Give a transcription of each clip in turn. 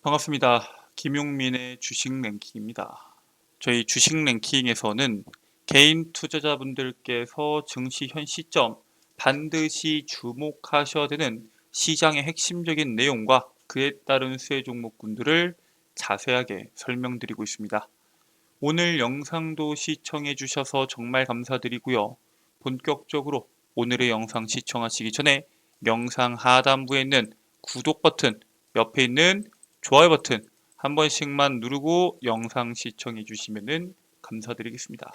반갑습니다. 김용민의 주식 랭킹입니다. 저희 주식 랭킹에서는 개인 투자자분들께서 증시 현 시점 반드시 주목하셔야 되는 시장의 핵심적인 내용과 그에 따른 수혜 종목군들을 자세하게 설명드리고 있습니다. 오늘 영상도 시청해 주셔서 정말 감사드리고요. 본격적으로 오늘의 영상 시청하시기 전에 영상 하단부에 있는 구독 버튼, 옆에 있는 좋아요 버튼 한 번씩만 누르고 영상 시청해 주시면 감사드리겠습니다.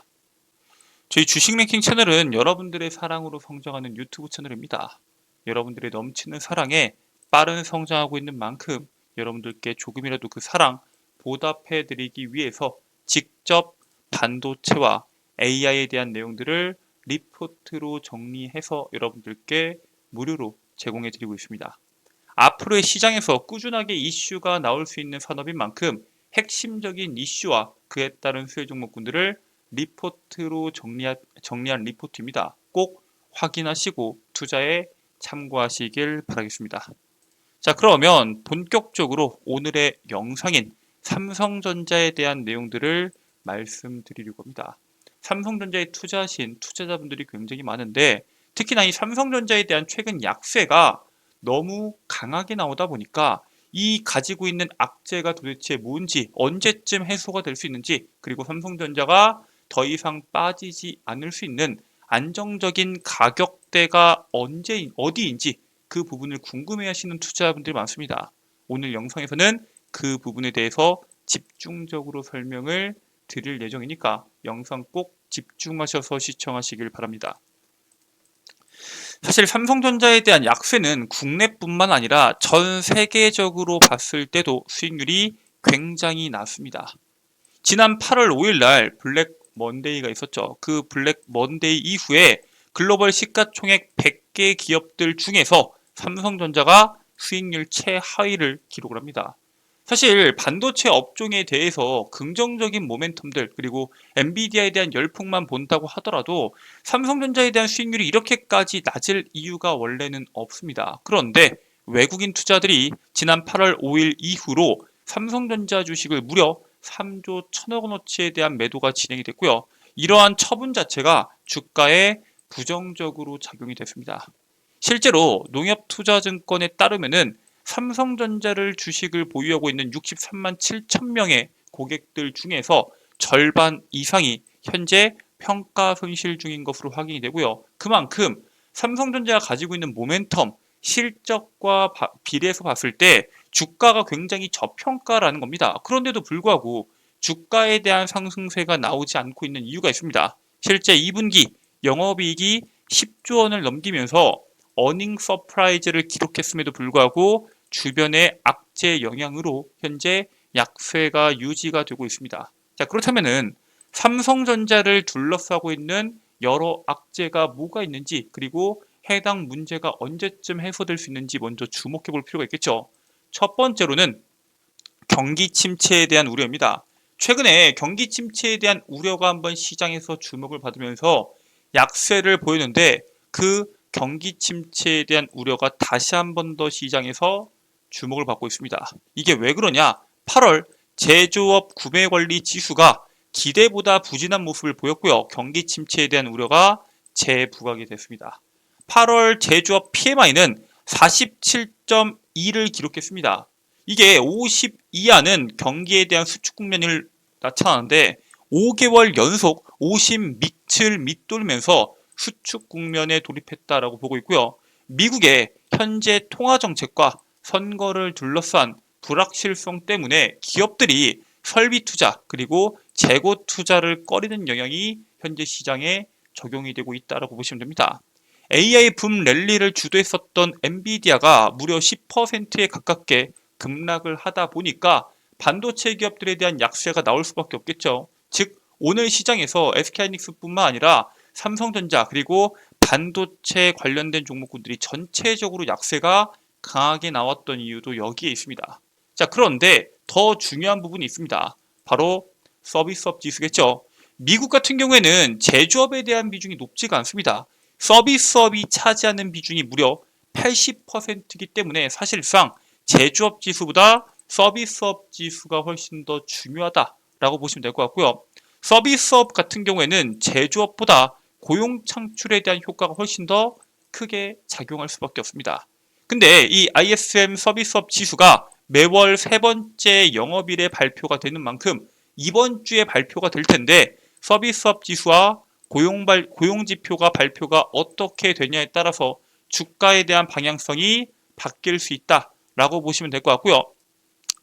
저희 주식 랭킹 채널은 여러분들의 사랑으로 성장하는 유튜브 채널입니다. 여러분들의 넘치는 사랑에 빠른 성장하고 있는 만큼 여러분들께 조금이라도 그 사랑 보답해 드리기 위해서 직접 반도체와 AI에 대한 내용들을 리포트로 정리해서 여러분들께 무료로 제공해 드리고 있습니다. 앞으로의 시장에서 꾸준하게 이슈가 나올 수 있는 산업인 만큼 핵심적인 이슈와 그에 따른 수혜 종목군들을 리포트로 정리하, 정리한 리포트입니다. 꼭 확인하시고 투자에 참고하시길 바라겠습니다. 자, 그러면 본격적으로 오늘의 영상인 삼성전자에 대한 내용들을 말씀드리려고 합니다. 삼성전자에 투자하신 투자자분들이 굉장히 많은데 특히나 이 삼성전자에 대한 최근 약세가 너무 강하게 나오다 보니까 이 가지고 있는 악재가 도대체 뭔지 언제쯤 해소가 될 수 있는지 그리고 삼성전자가 더 이상 빠지지 않을 수 있는 안정적인 가격대가 언제 어디인지 그 부분을 궁금해 하시는 투자자분들이 많습니다. 오늘 영상에서는 그 부분에 대해서 집중적으로 설명을 드릴 예정이니까 영상 꼭 집중하셔서 시청하시길 바랍니다. 사실 삼성전자에 대한 약세는 국내뿐만 아니라 전 세계적으로 봤을 때도 수익률이 굉장히 낮습니다. 지난 8월 5일 날 블랙 먼데이가 있었죠. 그 블랙 먼데이 이후에 글로벌 시가총액 100개 기업들 중에서 삼성전자가 수익률 최하위를 기록을 합니다. 사실 반도체 업종에 대해서 긍정적인 모멘텀들 그리고 엔비디아에 대한 열풍만 본다고 하더라도 삼성전자에 대한 수익률이 이렇게까지 낮을 이유가 원래는 없습니다. 그런데 외국인 투자들이 지난 8월 5일 이후로 삼성전자 주식을 무려 3조 1천억 원어치에 대한 매도가 진행이 됐고요. 이러한 처분 자체가 주가에 부정적으로 작용이 됐습니다. 실제로 농협투자증권에 따르면은 삼성전자를 주식을 보유하고 있는 63만 7천 명의 고객들 중에서 절반 이상이 현재 평가 손실 중인 것으로 확인이 되고요. 그만큼 삼성전자가 가지고 있는 모멘텀, 실적과 비례해서 봤을 때 주가가 굉장히 저평가라는 겁니다. 그런데도 불구하고 주가에 대한 상승세가 나오지 않고 있는 이유가 있습니다. 실제 2분기 영업이익이 10조 원을 넘기면서 어닝 서프라이즈를 기록했음에도 불구하고 주변의 악재 영향으로 현재 약세가 유지가 되고 있습니다. 자, 그렇다면은 삼성전자를 둘러싸고 있는 여러 악재가 뭐가 있는지 그리고 해당 문제가 언제쯤 해소될 수 있는지 먼저 주목해 볼 필요가 있겠죠. 첫 번째로는 경기 침체에 대한 우려입니다. 최근에 경기 침체에 대한 우려가 한번 시장에서 주목을 받으면서 약세를 보였는데 그 경기 침체에 대한 우려가 다시 한 번 더 시장에서 주목을 받고 있습니다. 이게 왜 그러냐? 8월 제조업 구매 관리 지수가 기대보다 부진한 모습을 보였고요. 경기 침체에 대한 우려가 재부각이 됐습니다. 8월 제조업 PMI는 47.2를 기록했습니다. 이게 50 이하는 경기에 대한 수축 국면을 나타나는데 5개월 연속 50 밑을 밑돌면서 수축 국면에 돌입했다라고 보고 있고요. 미국의 현재 통화 정책과 선거를 둘러싼 불확실성 때문에 기업들이 설비 투자 그리고 재고 투자를 꺼리는 영향이 현재 시장에 적용이 되고 있다고 보시면 됩니다. AI 붐 랠리를 주도했었던 엔비디아가 무려 10%에 가깝게 급락을 하다 보니까 반도체 기업들에 대한 약세가 나올 수밖에 없겠죠. 즉 오늘 시장에서 SK하이닉스뿐만 아니라 삼성전자 그리고 반도체 관련된 종목군들이 전체적으로 약세가 강하게 나왔던 이유도 여기에 있습니다. 자, 그런데 더 중요한 부분이 있습니다. 바로 서비스업 지수겠죠. 미국 같은 경우에는 제조업에 대한 비중이 높지가 않습니다. 서비스업이 차지하는 비중이 무려 80%이기 때문에 사실상 제조업 지수보다 서비스업 지수가 훨씬 더 중요하다라고 보시면 될 것 같고요. 서비스업 같은 경우에는 제조업보다 고용 창출에 대한 효과가 훨씬 더 크게 작용할 수밖에 없습니다. 근데 이 ISM 서비스업 지수가 매월 세 번째 영업일에 발표가 되는 만큼 이번 주에 발표가 될 텐데 서비스업 지수와 고용 발, 고용 지표가 발표가 어떻게 되냐에 따라서 주가에 대한 방향성이 바뀔 수 있다라고 보시면 될 것 같고요.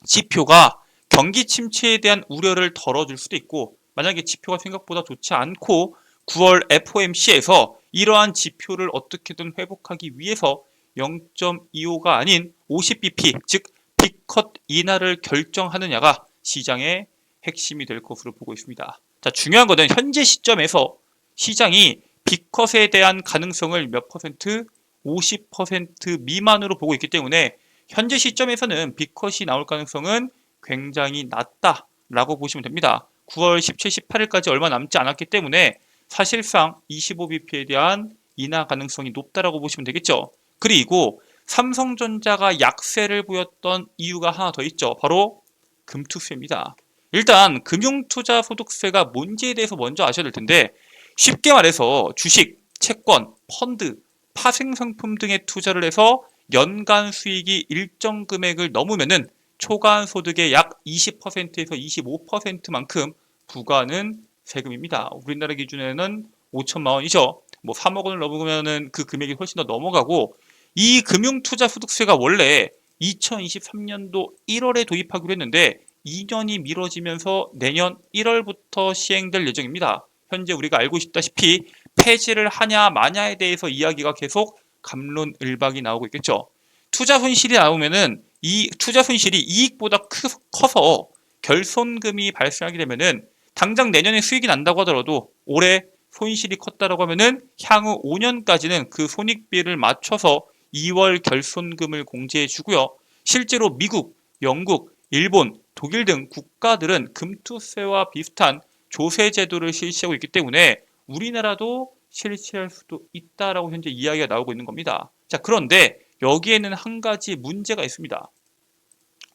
지표가 경기 침체에 대한 우려를 덜어줄 수도 있고 만약에 지표가 생각보다 좋지 않고 9월 FOMC에서 이러한 지표를 어떻게든 회복하기 위해서 0.25가 아닌 50bp 즉 빅컷 인하를 결정하느냐가 시장의 핵심이 될 것으로 보고 있습니다. 자, 중요한 것은 현재 시점에서 시장이 빅컷에 대한 가능성을 몇 퍼센트? 50% 미만으로 보고 있기 때문에 현재 시점에서는 빅컷이 나올 가능성은 굉장히 낮다라고 보시면 됩니다. 9월 17, 18일까지 얼마 남지 않았기 때문에 사실상 25bp에 대한 인하 가능성이 높다라고 보시면 되겠죠. 그리고 삼성전자가 약세를 보였던 이유가 하나 더 있죠. 바로 금투세입니다. 일단 금융투자 소득세가 뭔지에 대해서 먼저 아셔야 될 텐데 쉽게 말해서 주식, 채권, 펀드, 파생상품 등에 투자를 해서 연간 수익이 일정 금액을 넘으면은 초과한 소득의 약 20%에서 25%만큼 부과하는 세금입니다. 우리나라 기준에는 5천만 원이죠. 뭐 3억 원을 넘으면은 그 금액이 훨씬 더 넘어가고 이 금융투자 소득세가 원래 2023년도 1월에 도입하기로 했는데 2년이 미뤄지면서 내년 1월부터 시행될 예정입니다. 현재 우리가 알고 있다시피 폐지를 하냐 마냐에 대해서 이야기가 계속 감론을박이 나오고 있겠죠. 투자 손실이 나오면은 이 투자 손실이 이익보다 크, 커서 결손금이 발생하게 되면은 당장 내년에 수익이 난다고 하더라도 올해 손실이 컸다라고 하면은 향후 5년까지는 그 손익비를 맞춰서 2월 결손금을 공제해 주고요. 실제로 미국, 영국, 일본, 독일 등 국가들은 금투세와 비슷한 조세 제도를 실시하고 있기 때문에 우리나라도 실시할 수도 있다라고 현재 이야기가 나오고 있는 겁니다. 자, 그런데 여기에는 한 가지 문제가 있습니다.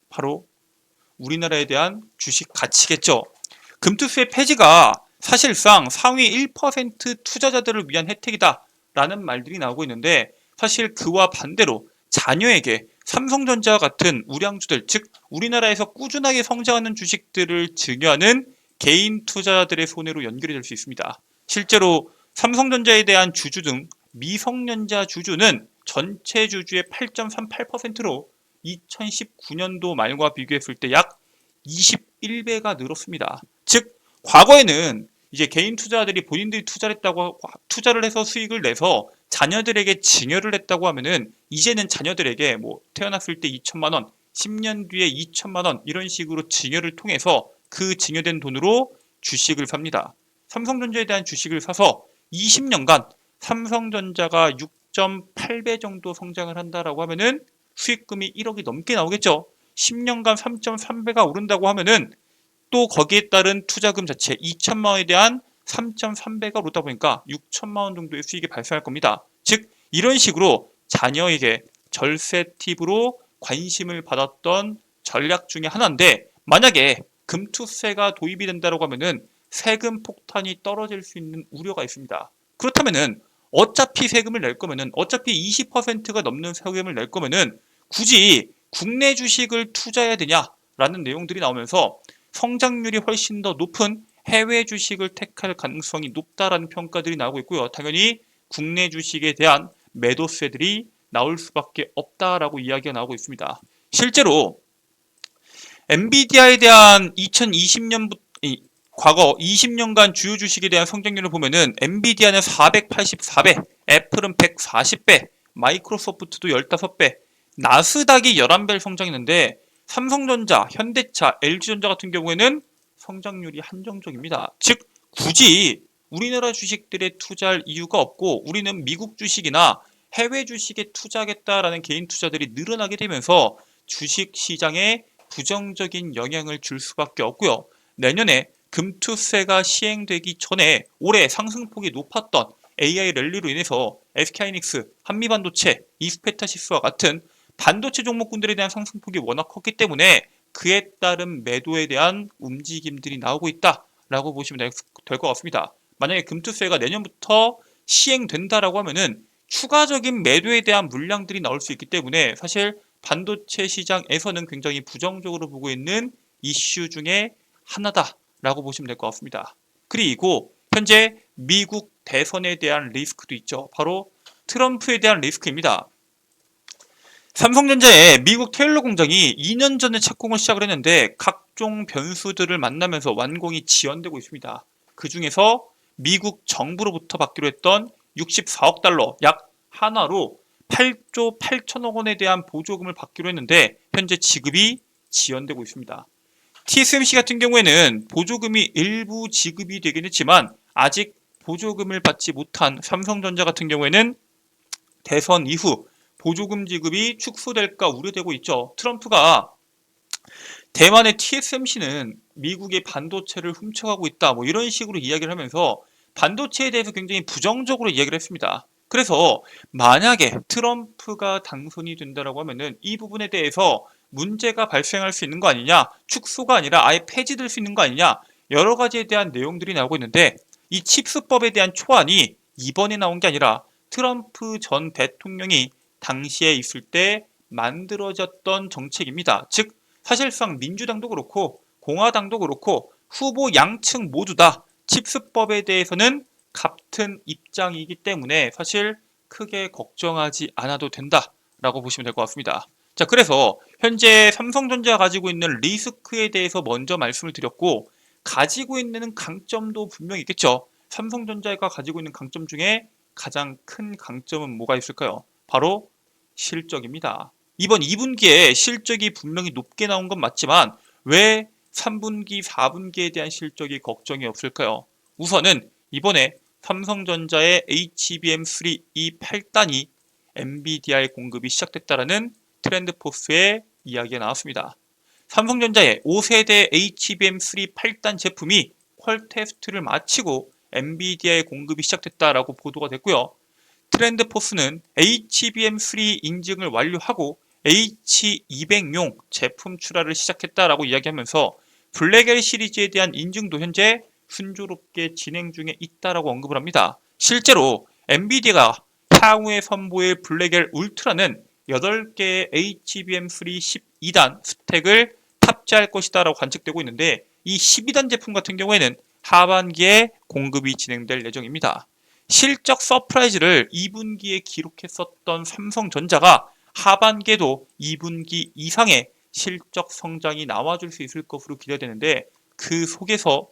바로 우리나라에 대한 주식 가치겠죠. 금투세 폐지가 사실상 상위 1% 투자자들을 위한 혜택이다라는 말들이 나오고 있는데 사실 그와 반대로 자녀에게 삼성전자와 같은 우량주들, 즉 우리나라에서 꾸준하게 성장하는 주식들을 증여하는 개인 투자자들의 손해로 연결이 될 수 있습니다. 실제로 삼성전자에 대한 주주 등 미성년자 주주는 전체 주주의 8.38%로 2019년도 말과 비교했을 때 약 21배가 늘었습니다. 즉 과거에는 이제 개인 투자자들이 본인들이 투자를 했다고 투자를 해서 수익을 내서 자녀들에게 증여를 했다고 하면은 이제는 자녀들에게 뭐 태어났을 때 2천만 원, 10년 뒤에 2천만 원 이런 식으로 증여를 통해서 그 증여된 돈으로 주식을 삽니다. 삼성전자에 대한 주식을 사서 20년간 삼성전자가 6.8배 정도 성장을 한다라고 하면은 수익금이 1억이 넘게 나오겠죠. 10년간 3.3배가 오른다고 하면은 또 거기에 따른 투자금 자체 2천만 원에 대한 3.3배가 오르다 보니까 6천만 원 정도의 수익이 발생할 겁니다. 즉 이런 식으로 자녀에게 절세 팁으로 관심을 받았던 전략 중에 하나인데 만약에 금투세가 도입이 된다고 하면은 세금 폭탄이 떨어질 수 있는 우려가 있습니다. 그렇다면은 어차피 세금을 낼 거면은 어차피 20%가 넘는 세금을 낼 거면은 굳이 국내 주식을 투자해야 되냐라는 내용들이 나오면서 성장률이 훨씬 더 높은 해외 주식을 택할 가능성이 높다라는 평가들이 나오고 있고요. 당연히 국내 주식에 대한 매도세들이 나올 수밖에 없다라고 이야기가 나오고 있습니다. 실제로 엔비디아에 대한 2020년부터 과거 20년간 주요 주식에 대한 성장률을 보면은 엔비디아는 484배, 애플은 140배, 마이크로소프트도 15배, 나스닥이 11배를 성장했는데 삼성전자, 현대차, LG전자 같은 경우에는 성장률이 한정적입니다. 즉 굳이 우리나라 주식들에 투자할 이유가 없고 우리는 미국 주식이나 해외 주식에 투자하겠다라는 개인 투자들이 늘어나게 되면서 주식 시장에 부정적인 영향을 줄 수밖에 없고요. 내년에 금투세가 시행되기 전에 올해 상승폭이 높았던 AI 랠리로 인해서 SK하이닉스, 한미반도체, 이스페타시스와 같은 반도체 종목군들에 대한 상승폭이 워낙 컸기 때문에 그에 따른 매도에 대한 움직임들이 나오고 있다라고 보시면 될 것 같습니다. 만약에 금투세가 내년부터 시행된다라고 하면은 추가적인 매도에 대한 물량들이 나올 수 있기 때문에 사실 반도체 시장에서는 굉장히 부정적으로 보고 있는 이슈 중에 하나다라고 보시면 될 것 같습니다. 그리고 현재 미국 대선에 대한 리스크도 있죠. 바로 트럼프에 대한 리스크입니다. 삼성전자의 미국 테일러 공장이 2년 전에 착공을 시작을 했는데 각종 변수들을 만나면서 완공이 지연되고 있습니다. 그 중에서 미국 정부로부터 받기로 했던 64억 달러 약 하나로 8조 8천억 원에 대한 보조금을 받기로 했는데 현재 지급이 지연되고 있습니다. TSMC 같은 경우에는 보조금이 일부 지급이 되긴 했지만 아직 보조금을 받지 못한 삼성전자 같은 경우에는 대선 이후 보조금 지급이 축소될까 우려되고 있죠. 트럼프가 대만의 TSMC는 미국의 반도체를 훔쳐가고 있다. 뭐 이런 식으로 이야기를 하면서 반도체에 대해서 굉장히 부정적으로 이야기를 했습니다. 그래서 만약에 트럼프가 당선이 된다라고 하면은 이 부분에 대해서 문제가 발생할 수 있는 거 아니냐, 축소가 아니라 아예 폐지될 수 있는 거 아니냐, 여러 가지에 대한 내용들이 나오고 있는데 이 칩스법에 대한 초안이 이번에 나온 게 아니라 트럼프 전 대통령이 당시에 있을 때 만들어졌던 정책입니다. 즉 사실상 민주당도 그렇고 공화당도 그렇고 후보 양측 모두 다 칩스법에 대해서는 같은 입장이기 때문에 사실 크게 걱정하지 않아도 된다라고 보시면 될 것 같습니다. 자, 그래서 현재 삼성전자가 가지고 있는 리스크에 대해서 먼저 말씀을 드렸고 가지고 있는 강점도 분명히 있겠죠. 삼성전자가 가지고 있는 강점 중에 가장 큰 강점은 뭐가 있을까요? 바로 실적입니다. 이번 2분기에 실적이 분명히 높게 나온 건 맞지만 왜 3분기, 4분기에 대한 실적이 걱정이 없을까요? 우선은 이번에 삼성전자의 HBM3 이 8단이 NVDI 공급이 시작됐다라는 트렌드포스의 이야기가 나왔습니다. 삼성전자의 5세대 HBM3 8단 제품이 퀄 테스트를 마치고 NVIDIA의 공급이 시작됐다라고 보도가 됐고요. 트렌드포스는 HBM3 인증을 완료하고 H200용 제품 출하를 시작했다라고 이야기하면서 블랙엘 시리즈에 대한 인증도 현재 순조롭게 진행 중에 있다라고 언급을 합니다. 실제로 엔비디아가 향후에 선보일 블랙엘 울트라는 8개의 HBM3 12단 스택을 탑재할 것이다라고 관측되고 있는데 이 12단 제품 같은 경우에는 하반기에 공급이 진행될 예정입니다. 실적 서프라이즈를 2분기에 기록했었던 삼성전자가 하반기에도 2분기 이상의 실적 성장이 나와줄 수 있을 것으로 기대되는데 그 속에서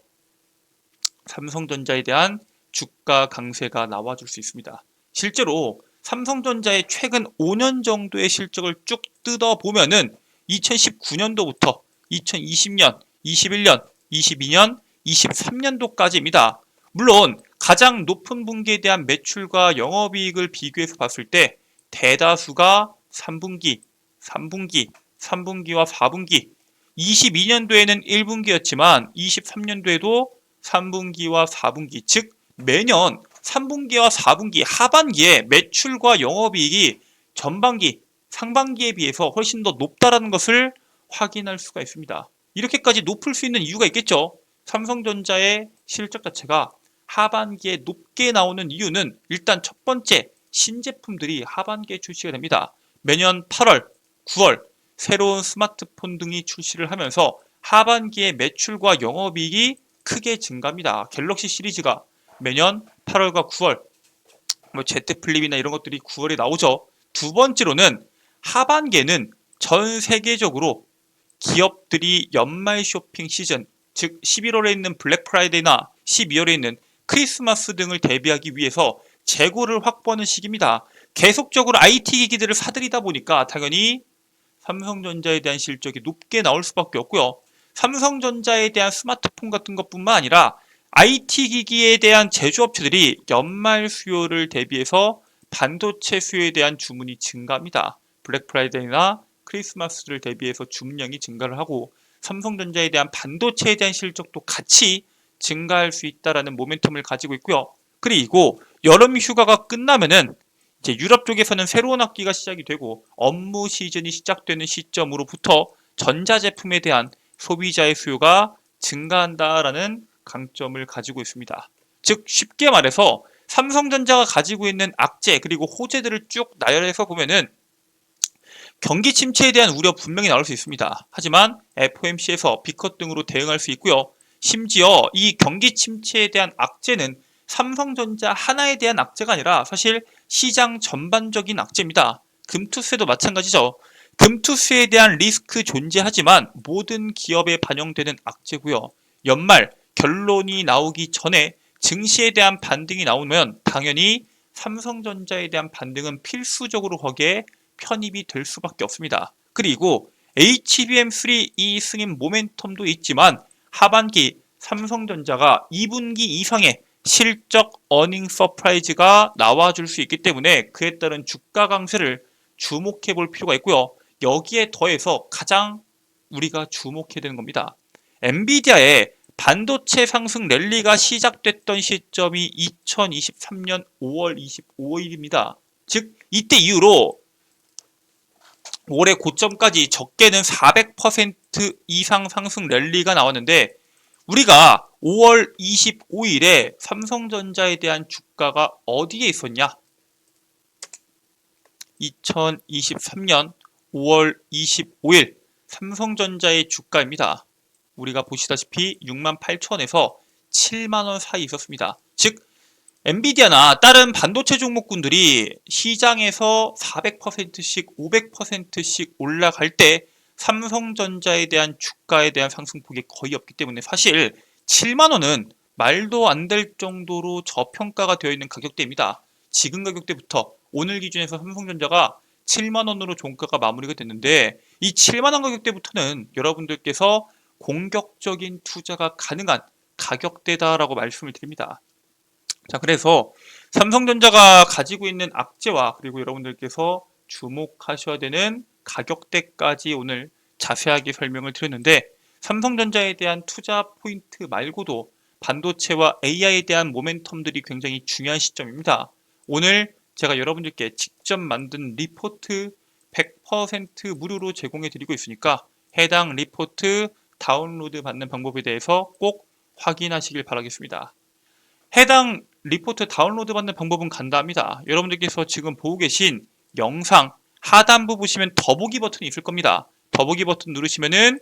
삼성전자에 대한 주가 강세가 나와줄 수 있습니다. 실제로 삼성전자의 최근 5년 정도의 실적을 쭉 뜯어 보면은 2019년도부터 2020년, 21년, 22년, 23년도까지입니다. 물론 가장 높은 분기에 대한 매출과 영업이익을 비교해서 봤을 때 대다수가 3분기, 3분기, 3분기와 4분기, 22년도에는 1분기였지만 23년도에도 3분기와 4분기, 즉 매년 3분기와 4분기 하반기에 매출과 영업이익이 전반기, 상반기에 비해서 훨씬 더 높다라는 것을 확인할 수가 있습니다. 이렇게까지 높을 수 있는 이유가 있겠죠. 삼성전자의 실적 자체가 하반기에 높게 나오는 이유는 일단 첫 번째 신제품들이 하반기에 출시가 됩니다. 매년 8월, 9월 새로운 스마트폰 등이 출시를 하면서 하반기에 매출과 영업이익이 크게 증가합니다. 갤럭시 시리즈가 매년 8월과 9월, 뭐 Z 플립이나 이런 것들이 9월에 나오죠. 두 번째로는 하반기에는 전 세계적으로 기업들이 연말 쇼핑 시즌, 즉 11월에 있는 블랙 프라이데이나 12월에 있는 크리스마스 등을 대비하기 위해서 재고를 확보하는 시기입니다. 계속적으로 IT 기기들을 사들이다 보니까 당연히 삼성전자에 대한 실적이 높게 나올 수밖에 없고요. 삼성전자에 대한 스마트폰 같은 것뿐만 아니라 IT 기기에 대한 제조업체들이 연말 수요를 대비해서 반도체 수요에 대한 주문이 증가합니다. 블랙 프라이데이나 크리스마스를 대비해서 주문량이 증가를 하고 삼성전자에 대한 반도체에 대한 실적도 같이 증가할 수 있다라는 모멘텀을 가지고 있고요. 그리고 여름 휴가가 끝나면은 이제 유럽 쪽에서는 새로운 학기가 시작이 되고 업무 시즌이 시작되는 시점으로부터 전자제품에 대한 소비자의 수요가 증가한다라는 강점을 가지고 있습니다. 즉 쉽게 말해서 삼성전자가 가지고 있는 악재 그리고 호재들을 쭉 나열해서 보면은 경기 침체에 대한 우려 분명히 나올 수 있습니다. 하지만 FOMC에서 비컷 등으로 대응할 수 있고요. 심지어 이 경기 침체에 대한 악재는 삼성전자 하나에 대한 악재가 아니라 사실 시장 전반적인 악재입니다. 금투세도 마찬가지죠. 금투세에 대한 리스크 존재하지만 모든 기업에 반영되는 악재고요. 연말 결론이 나오기 전에 증시에 대한 반등이 나오면 당연히 삼성전자에 대한 반등은 필수적으로 거기에 편입이 될 수밖에 없습니다. 그리고 HBM3 이 승인 모멘텀도 있지만 하반기 삼성전자가 2분기 이상의 실적 어닝 서프라이즈가 나와줄 수 있기 때문에 그에 따른 주가 강세를 주목해 볼 필요가 있고요. 여기에 더해서 가장 우리가 주목해야 되는 겁니다. 엔비디아의 반도체 상승 랠리가 시작됐던 시점이 2023년 5월 25일입니다. 즉 이때 이후로 올해 고점까지 적게는 400% 이상 상승 랠리가 나왔는데 우리가 5월 25일에 삼성전자에 대한 주가가 어디에 있었냐? 2023년 5월 25일 삼성전자의 주가입니다. 우리가 보시다시피 68,000원에서 7만 원 사이 있었습니다. 즉 엔비디아나 다른 반도체 종목군들이 시장에서 400%씩 500%씩 올라갈 때 삼성전자에 대한 주가에 대한 상승폭이 거의 없기 때문에 사실 7만 원은 말도 안 될 정도로 저평가가 되어 있는 가격대입니다. 지금 가격대부터 오늘 기준에서 삼성전자가 7만 원으로 종가가 마무리가 됐는데 이 7만 원 가격대부터는 여러분들께서 공격적인 투자가 가능한 가격대다라고 말씀을 드립니다. 자, 그래서 삼성전자가 가지고 있는 악재와 그리고 여러분들께서 주목하셔야 되는 가격대까지 오늘 자세하게 설명을 드렸는데 삼성전자에 대한 투자 포인트 말고도 반도체와 AI에 대한 모멘텀들이 굉장히 중요한 시점입니다. 오늘 제가 여러분들께 직접 만든 리포트 100% 무료로 제공해 드리고 있으니까 해당 리포트 다운로드 받는 방법에 대해서 꼭 확인하시길 바라겠습니다. 해당 리포트 다운로드 받는 방법은 간단합니다. 여러분들께서 지금 보고 계신 영상 하단부 보시면 더보기 버튼이 있을 겁니다. 더보기 버튼 누르시면은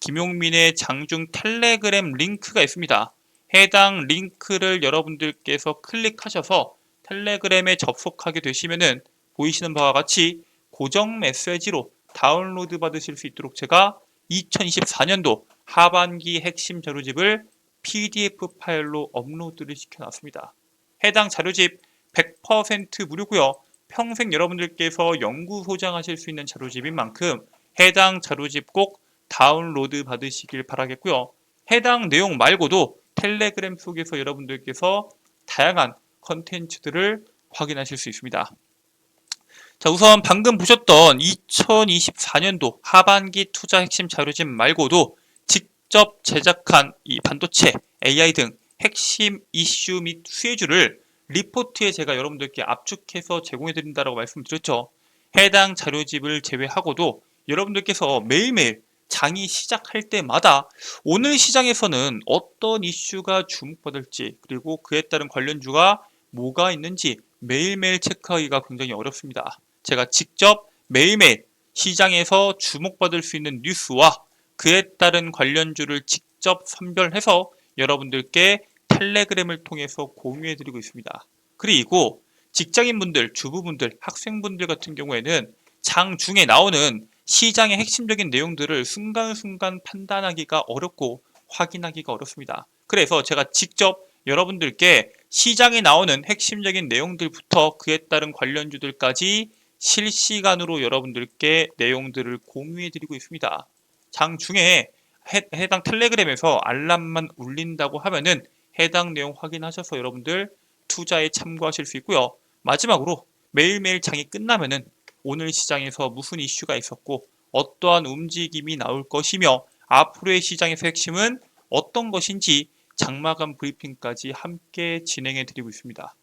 김용민의 장중 텔레그램 링크가 있습니다. 해당 링크를 여러분들께서 클릭하셔서 텔레그램에 접속하게 되시면은 보이시는 바와 같이 고정 메시지로 다운로드 받으실 수 있도록 제가 2024년도 하반기 핵심 자료집을 PDF 파일로 업로드를 시켜놨습니다. 해당 자료집 100% 무료고요. 평생 여러분들께서 연구 소장하실 수 있는 자료집인 만큼 해당 자료집 꼭 다운로드 받으시길 바라겠고요. 해당 내용 말고도 텔레그램 속에서 여러분들께서 다양한 컨텐츠들을 확인하실 수 있습니다. 자, 우선 방금 보셨던 2024년도 하반기 투자 핵심 자료집 말고도 직접 제작한 이 반도체, AI 등 핵심 이슈 및 수혜주를 리포트에 제가 여러분들께 압축해서 제공해 드린다라고 말씀드렸죠. 해당 자료집을 제외하고도 여러분들께서 매일매일 장이 시작할 때마다 오늘 시장에서는 어떤 이슈가 주목받을지 그리고 그에 따른 관련주가 뭐가 있는지 매일매일 체크하기가 굉장히 어렵습니다. 제가 직접 매일매일 시장에서 주목받을 수 있는 뉴스와 그에 따른 관련주를 직접 선별해서 여러분들께 텔레그램을 통해서 공유해 드리고 있습니다. 그리고 직장인분들, 주부분들, 학생분들 같은 경우에는 장 중에 나오는 시장의 핵심적인 내용들을 순간순간 판단하기가 어렵고 확인하기가 어렵습니다. 그래서 제가 직접 여러분들께 시장에 나오는 핵심적인 내용들부터 그에 따른 관련주들까지 실시간으로 여러분들께 내용들을 공유해 드리고 있습니다. 장 중에 해, 당 텔레그램에서 알람만 울린다고 하면은 해당 내용 확인하셔서 여러분들 투자에 참고하실 수 있고요. 마지막으로 매일매일 장이 끝나면은 오늘 시장에서 무슨 이슈가 있었고 어떠한 움직임이 나올 것이며 앞으로의 시장에서 핵심은 어떤 것인지 장마감 브리핑까지 함께 진행해 드리고 있습니다.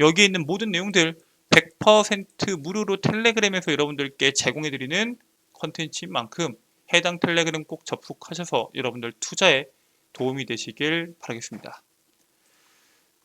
여기에 있는 모든 내용들 100% 무료로 텔레그램에서 여러분들께 제공해 드리는 컨텐츠인 만큼 해당 텔레그램 꼭 접속하셔서 여러분들 투자에 도움이 되시길 바라겠습니다.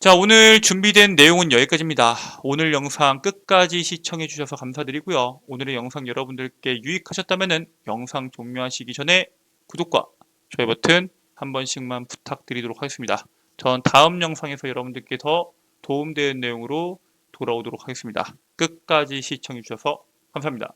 자, 오늘 준비된 내용은 여기까지입니다. 오늘 영상 끝까지 시청해 주셔서 감사드리고요. 오늘의 영상 여러분들께 유익하셨다면 영상 종료하시기 전에 구독과 좋아요 버튼 한 번씩만 부탁드리도록 하겠습니다. 전 다음 영상에서 여러분들께 더 도움되는 내용으로 돌아오도록 하겠습니다. 끝까지 시청해 주셔서 감사합니다.